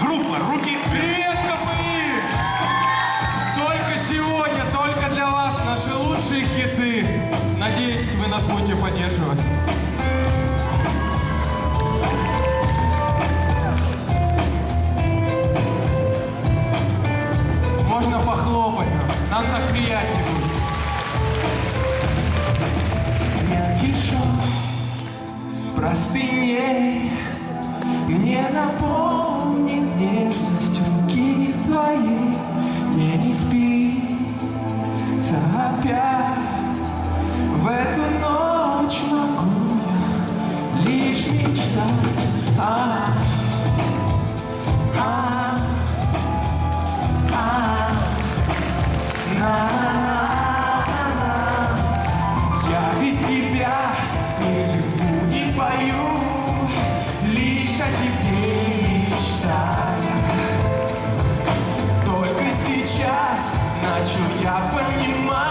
Группа «Руки вверх». Привет, КПИ! Только сегодня, только для вас наши лучшие хиты. Надеюсь, вы нас будете поддерживать. Можно похлопать нам, нам так приятнее будет. Простыней Мне нежность твоей Мне не спится опять начал я понимать,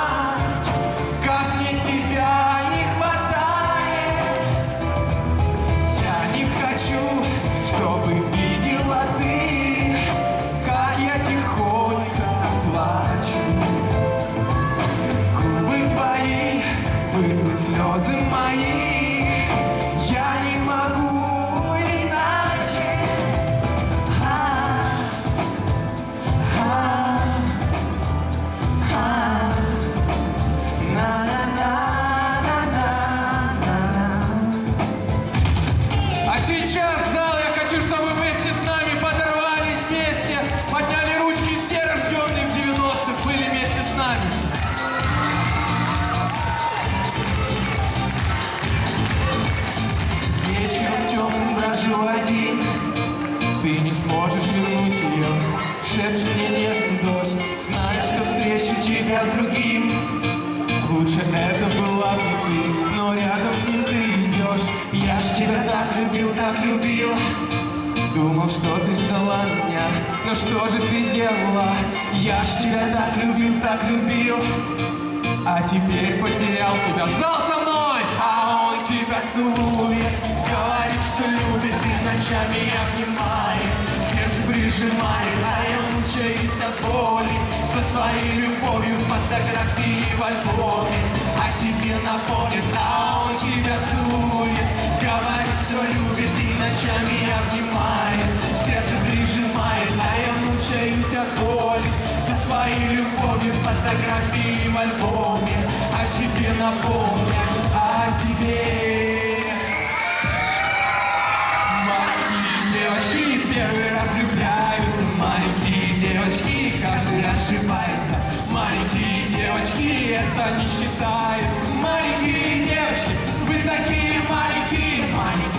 так любил Думал, что ты ждала меня. Но что же ты сделала? Я ж тебя так любил, так любил. А теперь потерял тебя. Зал со мной, а он тебя целует. Говорит, что любит и ночами обнимает. Сердце прижимает, а я мучаюсь от боли. Со своей любовью фотографии в альбоме А тебе напомнит, а Меня обнимает, сердце прижимает, а я мучаюсь от боли. Со своей любовью фотографии в о тебе напомнят, о тебе. Маленькие девочки первый раз влюбляются, маленькие девочки каждый раз. Маленькие девочки это не считают, маленькие девочки, вы такие маленькие, маленькие.